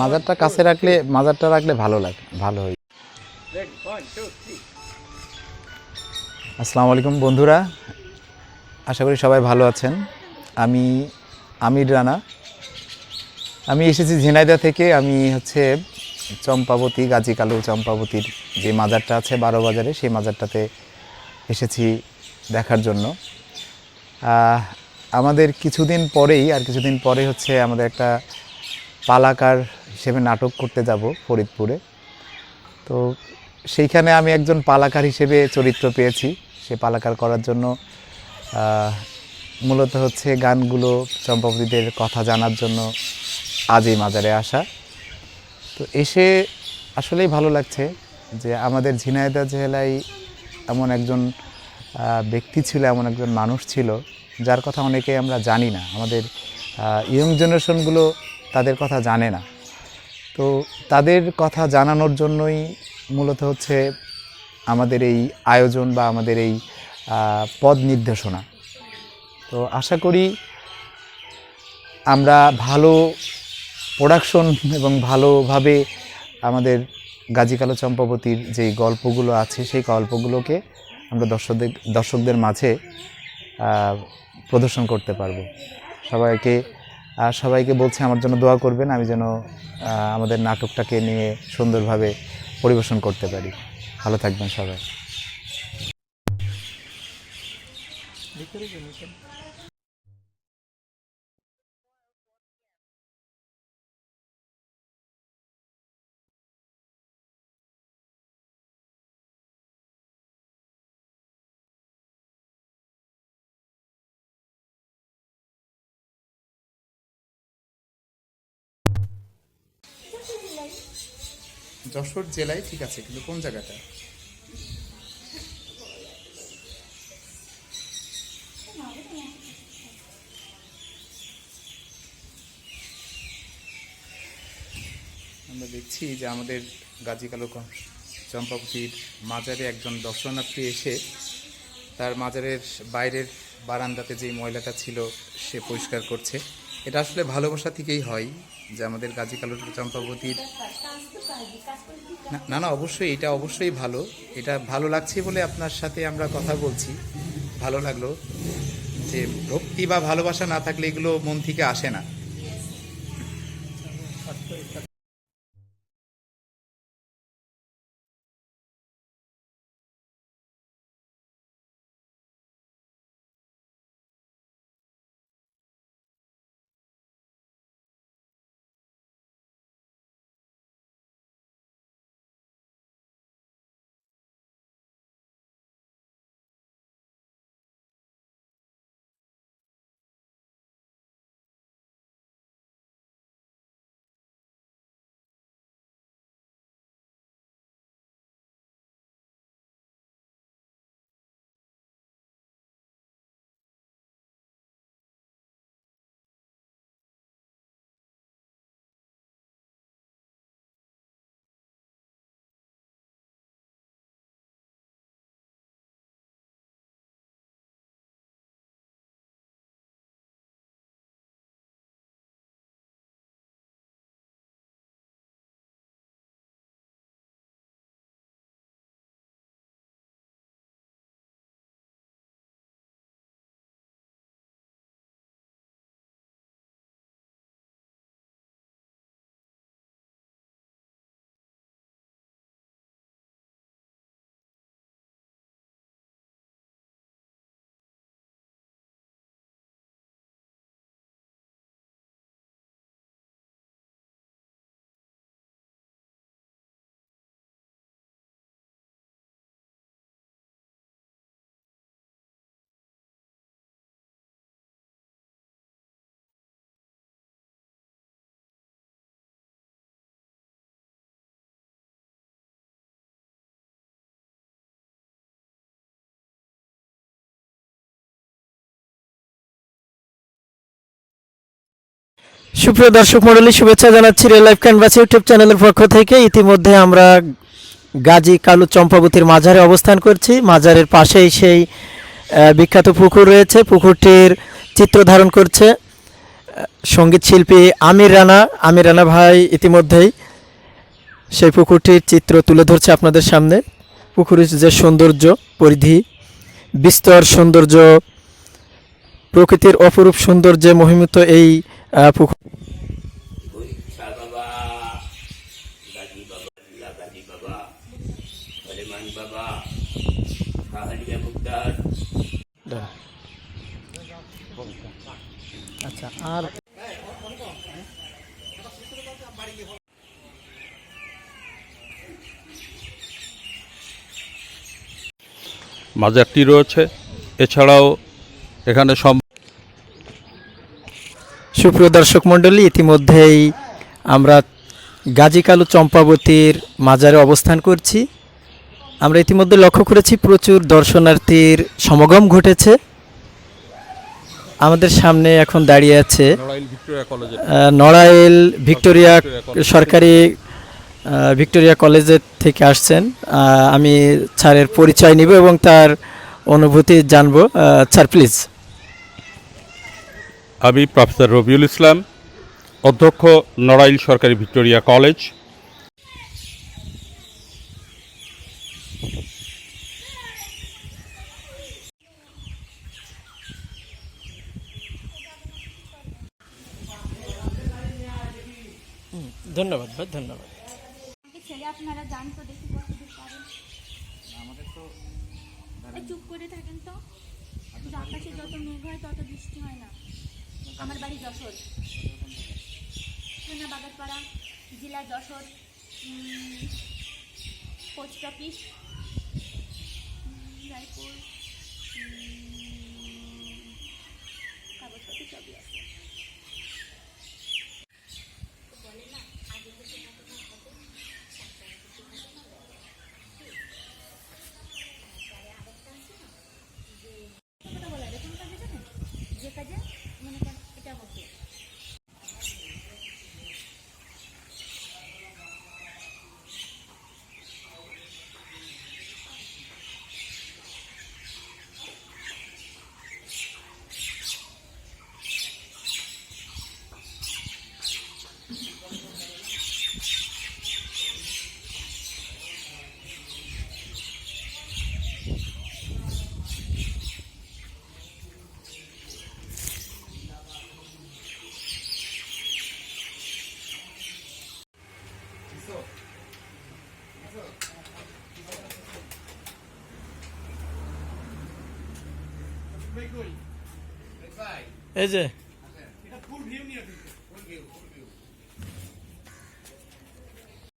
মাজারটা কাছে রাখলে মাজারটা রাখলে ভালো লাগে ভালো হয় আসসালামু আলাইকুম বন্ধুরা আশা করি সবাই ভালো আছেন। আমি আমির রানা। আমি এসেছি ঝিনাইদা থেকে আমি হচ্ছে চম্পাবতী গাজী কালু চম্পাবতীর যে মাজারটা আছে বারো বাজারে সেই মাজারটাতে এসেছি দেখার জন্য। আমাদের কিছুদিন পরেই আর কিছুদিন পরে হচ্ছে আমাদের একটা পালাকার হিসেবে নাটক করতে যাব ফরিদপুরে। তো সেইখানে আমি একজন পালাকার হিসেবে চরিত্র পেয়েছি। সে পালাকার করার জন্য মূলত হচ্ছে গানগুলো চম্পাবতীদের কথা জানার জন্য আজ এই মাজারে আসা। তো এসে আসলেই ভালো লাগছে যে আমাদের ঝিনাইদহ জেলায় এমন একজন ব্যক্তি ছিল, এমন একজন মানুষ ছিল, যার কথা অনেকে আমরা জানি না। আমাদের ইয়ং জেনারেশনগুলো তাদের কথা জানে না। তো তাদের কথা জানানোর জন্যই মূলত হচ্ছে আমাদের এই আয়োজন বা আমাদের এই পদ নির্দেশনা। তো আশা করি আমরা ভালো প্রোডাকশন এবং ভালোভাবে আমাদের গাজী কালো চম্পাবতীর যেই গল্পগুলো আছে, সেই গল্পগুলোকে আমরা দর্শকদের দর্শকদের মাঝে প্রদর্শন করতে পারব। সবাইকে আর সবাইকে বলছি, আমার জন্য দোয়া করবেন, আমি যেন আমাদের নাটকটাকে নিয়ে সুন্দরভাবে পরিবেশন করতে পারি। ভালো থাকবেন সবাই। যশোর জেলায়, ঠিক আছে, কিন্তু কোন জায়গাটা? আমরা দেখছি যে আমাদের গাজী কালো চম্পাবতীর মাজারে একজন দর্শনার্থী এসে তার মাজারের বাইরের বারান্দাতে যেই ময়লাটা ছিল সে পরিষ্কার করছে। এটা আসলে ভালোবাসা থেকেই হয়। যে আমাদের গাজী কালুর চম্পাবতীর না- না না অবশ্যই এটা অবশ্যই ভালো। এটা ভালো লাগছে বলে আপনার সাথে আমরা কথা বলছি। ভালো লাগল যে ভক্তি বা ভালোবাসা না থাকলে এগুলো মন থেকে আসে না। সুপ্রিয় দর্শক মণ্ডলী, শুভেচ্ছা জানাচ্ছি রেল লাইফ ক্যানভাস ইউটিউব চ্যানেলের পক্ষ থেকে। ইতিমধ্যে আমরা গাজী কালু চম্পাবতীর মাজারে অবস্থান করছি। মাজারের পাশেই সেই বিখ্যাত পুকুর রয়েছে। পুকুরটির চিত্র ধারণ করছে সংগীত শিল্পী আমির রানা। আমির রানা ভাই ইতিমধ্যেই সেই পুকুরটির চিত্র তুলে ধরছে আপনাদের সামনে। পুকুরের যে সৌন্দর্য, পরিধি, বিস্তর সৌন্দর্য, প্রকৃতির অপরূপ সৌন্দর্যে মহিমিত এই পুকুর আচ্ছা আর মাজারটি রয়েছে এছাড়াও এখানে সম সুপ্রিয় দর্শক মণ্ডলী, ইতিমধ্যেই আমরা গাজী কালু চম্পাবতীর মাজারে অবস্থান করছি। আমরা ইতিমধ্যে লক্ষ্য করেছি, প্রচুর দর্শনার্থীর সমাগম ঘটেছে। আমাদের সামনে এখন দাঁড়িয়ে আছে নড়াইল ভিক্টোরিয়া সরকারি ভিক্টোরিয়া কলেজের থেকে আসছেন। আমি স্যারের পরিচয় নিব এবং তার অনুভূতি জানব। Sir, please. আমি প্রফেসর রবিউল ইসলাম অধ্যক্ষ নড়াইল সরকারি ভিক্টোরিয়া কলেজ। ধন্যবাদ ভাই ধন্যবাদ। আপনারা তো দেখি চুপ করে থাকেন তো। আকাশে যত মেঘ হয় তত বৃষ্টি হয় না। আমার বাড়ি যশোর। থানা বাগাতপাড়া জেলা যশোর পোস্ট অফিস রায়পুর কাগজপত্র সবই আছে বলে না আগে কিছু ঘটনা ঘটে কথা বলা যায় কোনো কাজে জানেন যে কাজে মনে করেন এটা হতো এই যে